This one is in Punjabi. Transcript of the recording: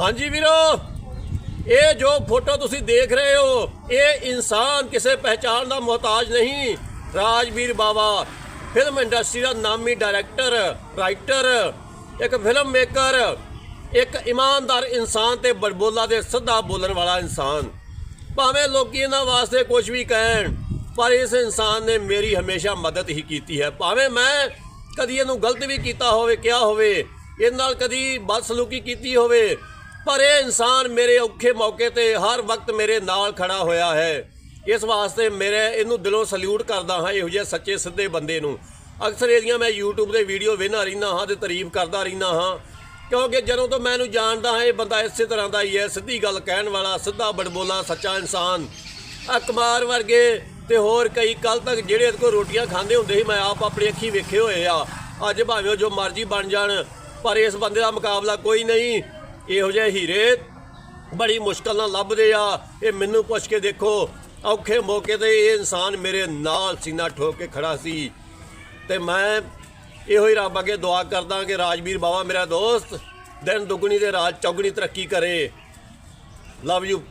ਹਾਂਜੀ ਵੀਰੋ, ਇਹ ਜੋ ਫੋਟੋ ਤੁਸੀਂ ਦੇਖ ਰਹੇ ਹੋ, ਇਹ ਇਨਸਾਨ ਕਿਸੇ ਪਹਿਚਾਣ ਦਾ ਮੁਹਤਾਜ ਨਹੀਂ। ਰਾਜਵੀਰ ਬਾਵਾ ਫਿਲਮ ਇੰਡਸਟਰੀ ਦਾ ਨਾਮੀ ਡਾਇਰੈਕਟਰ ਰਾਈਟਰ ਇੱਕ ਫਿਲਮ ਮੇਕਰ ਇੱਕ ਇਮਾਨਦਾਰ ਇਨਸਾਨ ਤੇ ਬੜਬੋਲਾ ਦੇ ਸਿੱਧਾ ਬੋਲਣ ਵਾਲਾ ਇਨਸਾਨ। ਭਾਵੇਂ ਲੋਕੀ ਇਹਨਾਂ ਵਾਸਤੇ ਕੁਝ ਵੀ ਕਹਿਣ, ਪਰ ਇਸ ਇਨਸਾਨ ਨੇ ਮੇਰੀ ਹਮੇਸ਼ਾ ਮਦਦ ਹੀ ਕੀਤੀ ਹੈ। ਭਾਵੇਂ ਮੈਂ ਕਦੀ ਇਹਨੂੰ ਗਲਤ ਵੀ ਕੀਤਾ ਹੋਵੇ, ਕਿਹਾ ਹੋਵੇ ਇਹ ਨਾਲ ਕਦੀ ਬਦਸਲੂਕੀ ਕੀਤੀ ਹੋਵੇ ਪਰ ਇਹ ਇਨਸਾਨ ਮੇਰੇ ਔਖੇ ਮੌਕੇ ਤੇ ਹਰ ਵਕਤ ਮੇਰੇ ਨਾਲ ਖੜਾ ਹੋਇਆ ਹੈ। ਇਸ ਵਾਸਤੇ ਮੇਰੇ ਇਹਨੂੰ ਦਿਲੋਂ ਸਲੂਟ ਕਰਦਾ ਹਾਂ ਇਹੋ ਜਿਹੇ ਸੱਚੇ ਸਿੱਧੇ ਬੰਦੇ ਨੂੰ। ਅਕਸਰ ਇਹਦੀਆਂ ਮੈਂ YouTube 'ਤੇ ਵੀਡੀਓ ਵੇਖਦਾ ਰਹਿੰਦਾ ਹਾਂ ਤੇ ਤਾਰੀਫ ਕਰਦਾ ਰਹਿੰਦਾ ਹਾਂ। ਕਿਉਂਕਿ ਜਦੋਂ ਤੋਂ ਮੈਂ ਇਹਨੂੰ ਜਾਣਦਾ ਹਾਂ, ਇਹ ਬੰਦਾ ਇਸੇ ਤਰ੍ਹਾਂ ਦਾ ਹੀ ਹੈ, ਸਿੱਧੀ ਗੱਲ ਕਹਿਣ ਵਾਲਾ, ਸਿੱਧਾ ਬੜਬੋਲਾ, ਸੱਚਾ ਇਨਸਾਨ। ਆ ਵਰਗੇ ਤੇ ਹੋਰ ਕਈ ਕੱਲ ਤੱਕ ਜਿਹੜੇ ਇਹਦੇ ਕੋਲ ਰੋਟੀਆਂ ਖਾਂਦੇ ਹੁੰਦੇ ਸੀ, ਮੈਂ ਆਪ ਆਪਣੀ ਅੱਖੀ ਵੇਖੇ ਹੋਏ ਆ। ਅੱਜ ਭਾਵੇਂ ਉਹ ਜੋ ਮਰਜ਼ੀ ਬਣ ਜਾਣ, ਪਰ ਇਸ ਬੰਦੇ ਦਾ ਮੁਕਾਬਲਾ ਕੋਈ ਨਹੀਂ। ਇਹੋ ਜਿਹੇ ਹੀਰੇ ਬੜੀ ਮੁਸ਼ਕਲ ਨਾਲ ਲੱਭਦੇ ਆ। ਇਹ ਮੈਨੂੰ ਪੁੱਛ ਕੇ ਦੇਖੋ, ਔਖੇ ਮੌਕੇ ਤੇ ਇਹ ਇਨਸਾਨ ਮੇਰੇ ਨਾਲ ਸੀਨਾ ਠੋਕ ਕੇ ਖੜਾ ਸੀ। ਤੇ ਮੈਂ ਇਹੋ ਹੀ ਰੱਬ ਅੱਗੇ ਦੁਆ ਕਰਦਾ ਕਿ ਰਾਜਵੀਰ ਬਾਵਾ ਮੇਰਾ ਦੋਸਤ, ਦਿਨ ਦੁਗਣੀ ਤੇ ਰਾਜ ਚੌਗਣੀ ਤਰੱਕੀ ਕਰੇ। Love you